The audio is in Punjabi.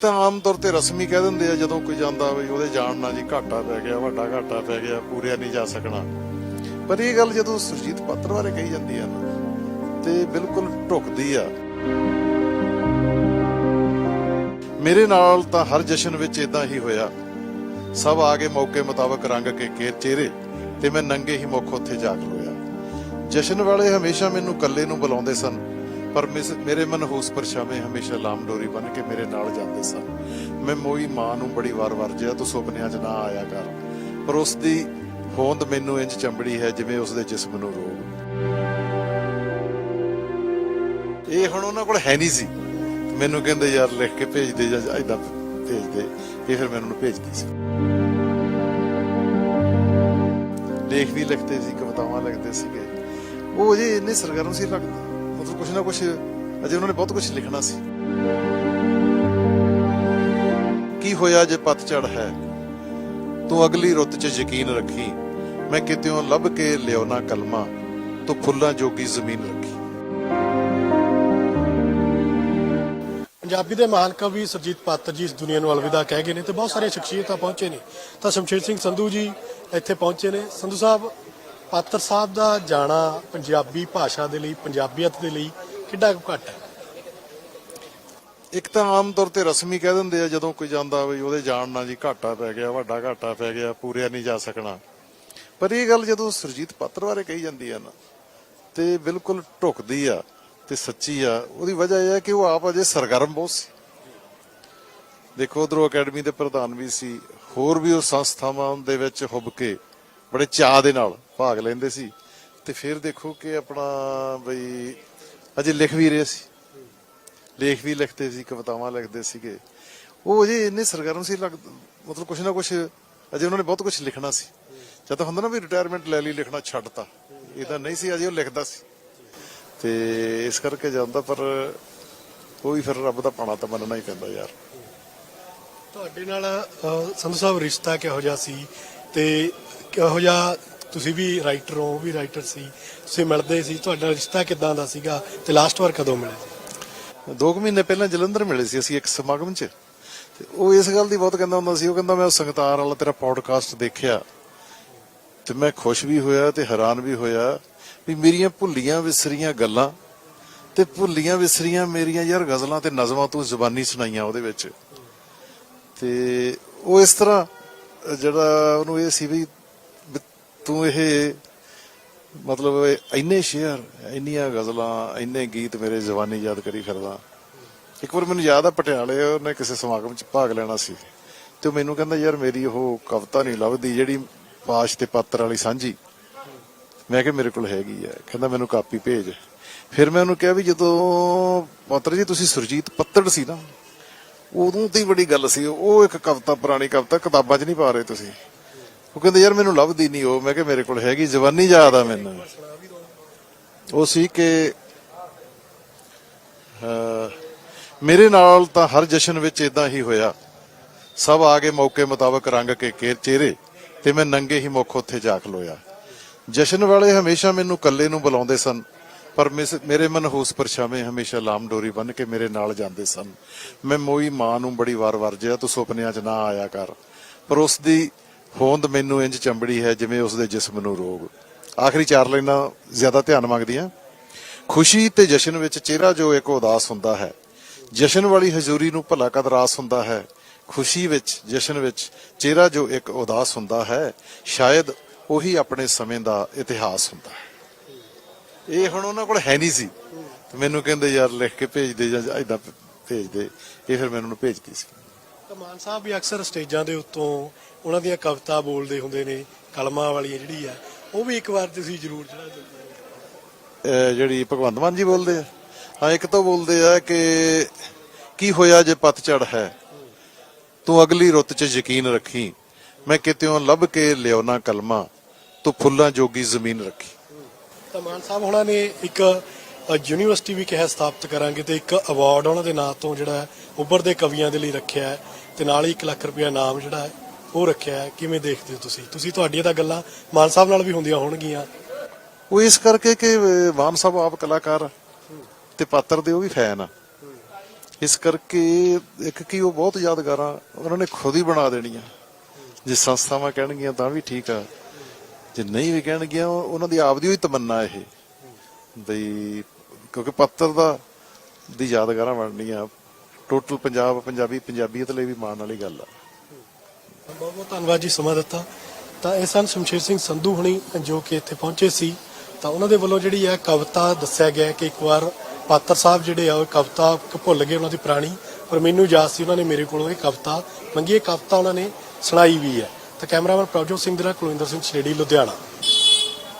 ਤਾਂ ਆਮ ਤੌਰ ਤੇ ਰਸਮੀ ਕਹਿ ਦਿੰਦੇ ਆ, ਜਦੋਂ ਕੋਈ ਜਾਂਦਾ ਵੀ ਉਹਦੇ ਜਾਣ ਨਾਲ ਜੀ ਘਾਟਾ ਪੈ ਗਿਆ, ਵੱਡਾ ਘਾਟਾ ਪੈ ਗਿਆ, ਪੂਰਿਆ ਨਹੀਂ ਜਾ ਸਕਣਾ। ਪਰ ਇਹ ਗੱਲ ਜਦੋਂ ਸੁਰਜੀਤ ਪਾਤਰ ਬਾਰੇ ਕਹੀ ਜਾਂਦੀ ਆ ਤੇ ਬਿਲਕੁਲ ਢੁਕਦੀ ਆ। ਮੇਰੇ ਨਾਲ ਤਾਂ ਹਰ ਜਸ਼ਨ ਵਿੱਚ ਇਦਾਂ ਹੀ ਹੋਇਆ। ਸਭ ਆ ਕੇ ਮੌਕੇ ਮੁਤਾਬਕ ਰੰਗ ਕੇ ਕੇ ਚਿਹਰੇ ਤੇ ਮੈਂ ਨੰਗੇ ਹੀ ਮੁੱਖ ਉੱਥੇ ਜਾ ਖਲੋਇਆ ਜਸ਼ਨ ਵਾਲੇ ਹਮੇਸ਼ਾ ਮੈਨੂੰ ਇਕੱਲੇ ਨੂੰ ਬੁਲਾਉਂਦੇ ਸਨ। ਪਰ ਮੇਰੇ ਮਨਹੂਸ ਪਰਛਾਵੇਂ ਹਮੇਸ਼ਾ ਲਾਮਡੋਰੀ ਬਣ ਕੇ ਮੇਰੇ ਨਾਲ ਜਾਂਦੇ ਸਨ। ਮੈਂ ਮੋਈ ਮਾਂ ਨੂੰ ਬੜੀ ਵਾਰ ਵਰਜਿਆ, ਤੂੰ ਸੁਪਨਿਆਂ 'ਚ ਨਾ ਆਇਆ ਕਰ। ਪਰ ਉਸ ਦੀ ਹੋਂਦ ਮੈਨੂੰ ਇੰਜ ਚੰਬੜੀ ਹੈ ਜਿਵੇਂ ਉਸ ਦੇ ਜਿਸਮ ਨੂੰ ਰੋਗ। ਇਹ ਹੁਣ ਉਹਨਾਂ ਕੋਲ ਹੈ ਨਹੀਂ ਸੀ। ਮੈਨੂੰ ਕਹਿੰਦੇ, ਯਾਰ, ਲਿਖ ਕੇ ਭੇਜ ਦੇ ਜਾਂ ਐਦਾਂ ਭੇਜ ਦੇ। ਇਹ ਫਿਰ ਮੈਨੂੰ ਭੇਜਦੀ ਸੀ। ਲੇਖ ਵੀ ਲਿਖਦੇ ਸੀ, ਕਵਿਤਾਵਾਂ ਲਿਖਦੇ ਸੀਗੇ। ਉਹ ਜੇ ਇੰਨੇ ਸਰਗਰਮ ਸੀ ਲੱਗਦਾ। ਮਤਲਬ ਕੁਛ ਨਾ ਕੁਛ, ਅਜੇ ਉਹਨਾਂ ਨੇ ਬਹੁਤ ਕੁਝ ਲਿਖਣਾ ਸੀ। ਕੀ ਹੋਇਆ ਜੇ ਪਤਝੜ ਹੈ? ਤੂੰ ਅਗਲੀ ਰੁੱਤ 'ਚ ਯਕੀਨ ਰੱਖੀ। ਮੈਂ ਕਿਤਿਓਂ ਲੱਭ ਕੇ ਲਿਆਉਣਾ ਕਲਮਾ, ਤੂੰ ਫੁੱਲਾਂ ਜੋਗੀ ਜ਼ਮੀਨ ਰੱਖੀ। ਪੰਜਾਬੀ ਦੇ ਮਹਾਨ ਕਵੀ ਸਰਜੀਤ ਪਾਤਰ ਜੀ ਇਸ ਦੁਨੀਆ ਨੂੰ ਅਲਵਿਦਾ ਕਹਿ ਗਏ ਨੇ ਤੇ ਬਹੁਤ ਸਾਰੇ ਸ਼ਖਸੀਅਤਾਂ ਪਹੁੰਚੇ ਨੇ। ਤਾਂ ਸ਼ਮਸ਼ੇਰ ਸਿੰਘ ਸੰਧੂ ਜੀ ਇੱਥੇ ਪਹੁੰਚੇ ਨੇ। ਸੰਧੂ ਸਾਹਿਬ ਪਾਤਰ ਸਾਹਿਬ ਦਾ ਜਾਣਾ ਪੰਜਾਬੀ ਭਾਸ਼ਾ ਦੇ ਲਈ, ਪੰਜਾਬੀਅਤ ਦੇ ਲਈ ਕਿੱਡਾ ਕੁ ਘੱਟ ਹੈ? ਇੱਕ ਤਾਂ ਆਮ ਤੌਰ ਤੇ ਰਸਮੀ ਕਹਿ ਦਿੰਦੇ ਆ, ਜਦੋਂ ਕੋਈ ਜਾਂਦਾ ਵੀ ਉਹਦੇ ਜਾਣ ਨਾਲ ਜੀ ਘਾਟਾ ਪੈ ਗਿਆ, ਵੱਡਾ ਘਾਟਾ ਪੈ ਗਿਆ, ਪੂਰਿਆ ਨਹੀਂ ਜਾ ਸਕਣਾ। ਪਰ ਇਹ ਗੱਲ ਜਦੋਂ ਸੁਰਜੀਤ ਪਾਤਰ ਬਾਰੇ ਕਹੀ ਜਾਂਦੀ ਆ ਨਾ, ਤੇ ਬਿਲਕੁਲ ਢੁਕਦੀ ਆ ਤੇ ਸੱਚੀ ਆ, ਉਹਦੀ ਵਜ੍ਹਾ ਇਹ ਹੈ ਕਿ ਉਹ ਆਪ ਅਜੇ ਸਰਗਰਮ ਬਹੁਤ ਸੀ। ਦੇਖੋ, ਉਧਰੋਂ ਅਕੈਡਮੀ ਦੇ ਪ੍ਰਧਾਨ ਵੀ ਸੀ, ਹੋਰ ਵੀ ਉਹ ਸੰਸਥਾਵਾਂ ਦੇ ਵਿੱਚ ਹੁੱਬ ਕੇ ਬੜੇ ਚਾਅ ਦੇ ਨਾਲ। ਭਾਗ ਲੈਂਦੇ ਸੀ। ਤੇ ਫਿਰ ਦੇਖੋ ਕਿ ਆਪਣਾ ਬਈ ਅਜੇ ਲਿਖ ਵੀ ਰਹੇ ਸੀ। ਲੇਖ ਵੀ ਲਿਖਦੇ ਸੀ, ਕਵਿਤਾਵਾਂ ਲਿਖਦੇ ਸੀਗੇ। ਉਹ ਅਜੇ ਇੰਨੇ ਸਰਗਰਮ ਸੀ ਲੱਗ, ਮਤਲਬ ਕੁਛ ਨਾ ਕੁਛ ਅਜੇ ਉਹਨਾਂ ਨੇ ਬਹੁਤ ਕੁਝ ਲਿਖਣਾ ਸੀ। ਜਦ ਤਾਂ ਹੁੰਦਾ ਨਾ ਵੀ ਰਿਟਾਇਰਮੈਂਟ ਲੈ ਲਈ, ਲਿਖਣਾ ਛੱਡਤਾ। ਇਹਦਾ ਨਹੀਂ ਸੀ, ਅਜੇ ਉਹ ਲਿਖਦਾ ਸੀ। ਤੇ ਇਸ ਕਰਕੇ ਜਾਂਦਾ, ਪਰ ਉਹ ਵੀ ਫਿਰ ਰੱਬ ਦਾ ਪਾਣਾ ਤਾਂ ਮੰਨਣਾ ਹੀ ਪੈਂਦਾ ਯਾਰ। ਤੁਹਾਡੇ ਨਾਲ ਸੰਧੂ ਸਾਹਿਬ ਰਿਸ਼ਤਾ ਕਿਹੋ ਜਿਹਾ ਸੀ? ਤੇ ਕਿਹੋ ਜਿਹਾ ਤੁਸੀਂ ਵੀ ਰਾਈਟਰ ਹੋ, ਉਹ ਵੀ ਰਾਈਟਰ ਸੀ, ਤੁਸੀਂ ਮਿਲਦੇ ਸੀ, ਤੁਹਾਡਾ ਰਿਸ਼ਤਾ ਕਿਦਾਂ ਦਾ ਸੀਗਾ ਤੇ ਲਾਸਟ ਵਾਰ ਕਦੋਂ ਮਿਲੇ ਦੋ ਕੁ ਮਹੀਨੇ ਪਹਿਲਾਂ ਜਲੰਧਰ ਮਿਲੇ ਸੀ ਅਸੀਂ ਇੱਕ ਸਮਾਗਮ 'ਚ। ਤੇ ਉਹ ਇਸ ਗੱਲ ਦੀ ਬਹੁਤ ਕਹਿੰਦਾ ਹੁੰਦਾ ਸੀ, ਉਹ ਕਹਿੰਦਾ, ਮੈਂ ਸੰਗਤਾਰ ਵਾਲਾ ਤੇਰਾ ਪੋਡਕਾਸਟ ਦੇਖਿਆ ਤੇ ਮੈਂ ਖੁਸ਼ ਵੀ ਹੋਇਆ ਤੇ ਹੈਰਾਨ ਵੀ ਹੋਇਆ ਵੀ ਮੇਰੀਆਂ ਭੁੱਲੀਆਂ ਵਿਸਰੀਆਂ ਗੱਲਾਂ ਤੇ ਭੁੱਲੀਆਂ ਵਿਸਰੀਆਂ ਮੇਰੀਆਂ ਯਾਰ ਗਜ਼ਲਾਂ ਤੇ ਨਜ਼ਮਾਂ ਤੂੰ ਜ਼ੁਬਾਨੀ ਸੁਣਾਈਆਂ ਉਹਦੇ ਵਿੱਚ। ਤੇ ਉਹ ਇਸ ਤਰ੍ਹਾਂ ਜਿਹੜਾ ਉਹਨੂੰ ਇਹ ਸੀ ਵੀ ਤੂੰ ਇਹ ਮਤਲਬ ਇੰਨੇ ਸ਼ੇਅਰ, ਇੰਨੀਆਂ ਗਜ਼ਲਾਂ, ਇੰਨੇ ਗੀਤ ਮੇਰੇ ਜ਼ਬਾਨੀ ਯਾਦ ਕਰੀ ਫਿਰਦਾ। ਇੱਕ ਵਾਰ ਮੈਨੂੰ ਯਾਦ ਆ ਪਟਿਆਲੇ, ਉਹਨੇ ਕਿਸੇ ਸਮਾਗਮ 'ਚ ਭਾਗ ਲੈਣਾ ਸੀ। ਤੇ ਮੈਨੂੰ ਕਹਿੰਦਾ, ਯਾਰ ਮੇਰੀ ਉਹ ਕਵਿਤਾ ਨਹੀਂ ਲੱਭਦੀ, ਜਿਹੜੀ ਪਾਸ਼ ਤੇ ਪਾਤਰ ਵਾਲੀ ਸਾਂਝੀ। ਮੈਂ ਕਿਹਾ, ਮੇਰੇ ਕੋਲ ਹੈਗੀ ਆ। ਕਹਿੰਦਾ, ਮੈਨੂੰ ਕਾਪੀ ਭੇਜ। ਫਿਰ ਮੈਂ ਉਹਨੂੰ ਕਿਹਾ ਵੀ ਜਦੋਂ ਪਾਤਰ ਜੀ, ਤੁਸੀਂ ਸੁਰਜੀਤ ਪੱਤੜ ਸੀ ਨਾ, ਉਦੋਂ ਤੇ ਬੜੀ ਗੱਲ ਸੀ। ਉਹ ਇੱਕ ਕਵਿਤਾ, ਪੁਰਾਣੀ ਕਵਿਤਾ ਕਿਤਾਬਾਂ 'ਚ ਨਹੀਂ ਪਾ ਰਹੇ ਤੁਸੀਂ। ਉਹ ਕਹਿੰਦੇ, ਯਾਰ, ਮੈਨੂੰ ਲੱਭਦੀ ਨਹੀਂ ਉਹ। ਮੈਂ ਕਿਹਾ, ਮੇਰੇ ਕੋਲ ਹੈਗੀ ਜਵਾਨੀ ਯਾਦ ਆ ਮੈਨੂੰ। ਉਹ ਸੀ ਕਿ ਮੇਰੇ ਨਾਲ ਤਾਂ ਹਰ ਜਸ਼ਨ ਵਿੱਚ ਇਦਾਂ ਹੀ ਹੋਇਆ। ਸਭ ਆ ਕੇ ਮੌਕੇ ਮੁਤਾਬਕ ਰੰਗ ਕੇ ਕੇ ਚਿਹਰੇ ਤੇ ਮੈਂ ਨੰਗੇ ਹੀ ਮੁੱਖ ਉੱਥੇ ਜਾ ਖਲੋਇਆ ਜਸ਼ਨ ਵਾਲੇ ਹਮੇਸ਼ਾ ਮੈਨੂੰ ਇਕੱਲੇ ਨੂੰ ਬੁਲਾਉਂਦੇ ਸਨ, ਪਰ ਮੇਰੇ ਮਨਹੂਸ ਪਰਛਾਵੇਂ ਹਮੇਸ਼ਾ ਲਾਮਡੋਰੀ ਬਣ ਕੇ ਮੇਰੇ ਨਾਲ ਜਾਂਦੇ ਸਨ। ਮੈਂ ਮੋਈ ਮਾਂ ਨੂੰ ਬੜੀ ਵਾਰ ਵਰਜਿਆ, ਤੂੰ ਸੁਪਨਿਆਂ 'ਚ ਨਾ ਆਇਆ ਕਰ। ਪਰ ਉਸ ਦੀ ਹੋਂਦ ਮੈਨੂੰ ਇੰਜ ਚੰਬੜੀ ਹੈ ਜਿਵੇਂ ਉਸ ਦੇ ਜਿਸਮ ਨੂੰ ਰੋਗ। ਆਖਰੀ ਚਾਰ ਲਾਈਨਾਂ ਜ਼ਿਆਦਾ ਧਿਆਨ ਮੰਗਦੀਆਂ। ਖੁਸ਼ੀ ਤੇ ਜਸ਼ਨ ਵਿੱਚ ਚਿਹਰਾ ਜੋ ਇੱਕ ਉਦਾਸ ਹੁੰਦਾ ਹੈ। ਜਸ਼ਨ ਵਾਲੀ ਹਜ਼ੂਰੀ ਨੂੰ ਭਲਾ ਕਦ ਰਾਸ ਹੁੰਦਾ ਹੈ? ਖੁਸ਼ੀ ਵਿੱਚ, ਜਸ਼ਨ ਵਿੱਚ ਚਿਹਰਾ ਜੋ ਇੱਕ ਉਦਾਸ ਹੁੰਦਾ ਹੈ, ਸ਼ਾਇਦ ਉਹੀ ਆਪਣੇ ਸਮੇਂ ਦਾ ਇਤਿਹਾਸ ਹੁੰਦਾ ਹੈ। ਇਹ ਹੁਣ ਉਹਨਾਂ ਕੋਲ ਹੈ ਨਹੀਂ ਸੀ। ਤੇ ਮੈਨੂੰ ਕਹਿੰਦੇ, ਯਾਰ ਲਿਖ ਕੇ ਭੇਜ ਦੇ ਜਾਂ ਐਦਾਂ ਭੇਜ ਦੇ। ਇਹ ਫਿਰ ਮੈਨੂੰ ਭੇਜਦੀ ਸੀ। ਤਾਂ ਮਾਨ ਸਾਹਿਬ ਵੀ ਅਕਸਰ ਸਟੇਜਾਂ ਦੇ ਉੱਤੋਂ ਉਹਨਾਂ ਦੀਆਂ ਕਵਿਤਾ ਬੋਲਦੇ ਹੁੰਦੇ ਨੇ ਕਲਮਾਂ ਵਾਲੀਆਂ ਜਿਹੜੀ ਆ ਉਹ ਵੀ ਇੱਕ ਵਾਰ ਤੁਸੀਂ ਜ਼ਰੂਰ ਜਿਹੜਾ ਅਹ ਜਿਹੜੀ ਭਗਵੰਤ ਮਾਨ ਜੀ ਬੋਲਦੇ ਆ। ਹਾਂ ਇੱਕ ਤਾਂ ਬੋਲਦੇ ਆ ਕਿ ਕੀ ਹੋਇਆ ਜੇ ਪਤਝੜ ਹੈ? ਤੂੰ ਅਗਲੀ ਰੁੱਤ 'ਚ ਯਕੀਨ ਰੱਖੀ। ਮੈਂ ਕਿਤਿਓਂ ਲੱਭ ਕੇ ਲਿਆਉਣਾ ਕਲਮਾ। ਤੂੰ ਫੁੱਲਾਂ ਜੋਗੀ ਜ਼ਮੀਨ ਰੱਖੀ। ਤਾਂ ਮਾਨ ਸਾਹਿਬ ਉਹਨਾਂ ਨੇ ਇੱਕ ਯੂਨੀਵਰਸਿਟੀ ਵੀ ਕਿਹਾ ਸਥਾਪਿਤ ਕਰਾਂਗੇ ਤੇ ਇੱਕ ਅਵਾਰਡ ਉਹਨਾਂ ਦੇ ਨਾਂ ਤੋਂ ਜਿਹੜਾ ਉੱਭਰਦੇ ਕਵੀਆਂ ਦੇ ਲਈ ਰੱਖਿਆ ਹੈ ਤੇ ਨਾਲ ਹੀ 1 ਲੱਖ ਰੁਪਇਆ ਨਾਮ ਜਿਹੜਾ ਹੈ, ਉਹ ਰੱਖਿਆ ਹੈ। ਕਿਵੇਂ ਦੇਖਦੇ ਹੋ ਤੁਸੀਂ? ਤੁਸੀਂ ਤੁਹਾਡੀਆਂ ਤਾਂ ਗੱਲਾਂ ਮਾਨ ਸਾਹਿਬ ਨਾਲ ਵੀ ਹੁੰਦੀਆਂ ਹੋਣਗੀਆਂ। ਉਹ ਇਸ ਕਰਕੇ ਕਿ ਮਾਨ ਸਾਹਿਬ ਆਪ ਕਲਾਕਾਰ ਤੇ ਪਾਤਰ ਦੇ ਉਹ ਵੀ ਫੈਨ ਆ। ਇਸ ਕਰਕੇ ਇੱਕ ਕੀ ਉਹ ਬਹੁਤ ਯਾਦਗਾਰਾਂ ਉਹਨਾਂ ਨੇ ਖੁਦ ਹੀ ਬਣਾ ਦੇਣੀਆਂ। ਜੇ ਸੰਸਥਾਵਾਂ ਕਹਿਣਗੀਆਂ ਤਾਂ ਵੀ ਠੀਕ ਆ। ਜੇ ਨਹੀਂ ਵੀ ਕਹਿਣਗੀਆਂ, ਉਹ- ਉਹਨਾਂ ਦੀ ਆਪਦੀ ਹੋਈ ਤਮੰਨਾ ਇਹ। ਬਈ ਕਿਉਂਕਿ ਪੱਤਰ ਦਾ ਦੀ ਯਾਦਗਾਰਾਂ ਬਣਨੀਆਂ। ਟੋਟਲ ਪੰਜਾਬ, ਪੰਜਾਬੀ, ਪੰਜਾਬੀਅਤ ਲਈ ਵੀ ਮਾਣ ਵਾਲੀ ਗੱਲ ਆ। ਬਹੁਤ ਬਹੁਤ ਧੰਨਵਾਦ ਜੀ ਸਮਾਂ ਦਿੱਤਾ। ਤਾਂ ਇਹ ਸਨ ਸ਼ਮਸ਼ੇਰ ਸਿੰਘ ਸੰਧੂ ਹੁਣੀ ਜੋ ਕਿ ਇੱਥੇ ਪਹੁੰਚੇ ਸੀ, ਤਾਂ ਉਹਨਾਂ ਦੇ ਵੱਲੋਂ ਜਿਹੜੀ ਹੈ ਕਵਿਤਾ ਦੱਸਿਆ ਗਿਆ ਕਿ ਇੱਕ ਵਾਰ ਪਾਤਰ ਸਾਹਿਬ ਜਿਹੜੇ ਆ, ਉਹ ਕਵਿਤਾ ਭੁੱਲ ਗਏ ਉਹਨਾਂ ਦੀ ਪੁਰਾਣੀ, ਪਰ ਮੈਨੂੰ ਯਾਦ ਸੀ ਉਹਨਾਂ ਨੇ ਮੇਰੇ ਕੋਲੋਂ ਇਹ ਕਵਿਤਾ ਮੰਗੀ। ਇਹ ਕਵਿਤਾ ਉਹਨਾਂ ਨੇ ਸੁਣਾਈ ਵੀ ਹੈ। ਤਾਂ ਕੈਮਰਾਮੈਨ ਪ੍ਰਭਜੋਤ ਸਿੰਘ ਦੇ ਨਾਲ ਕੁਲਵਿੰਦਰ ਸਿੰਘ ਛੇੜੀ, ਲੁਧਿਆਣਾ।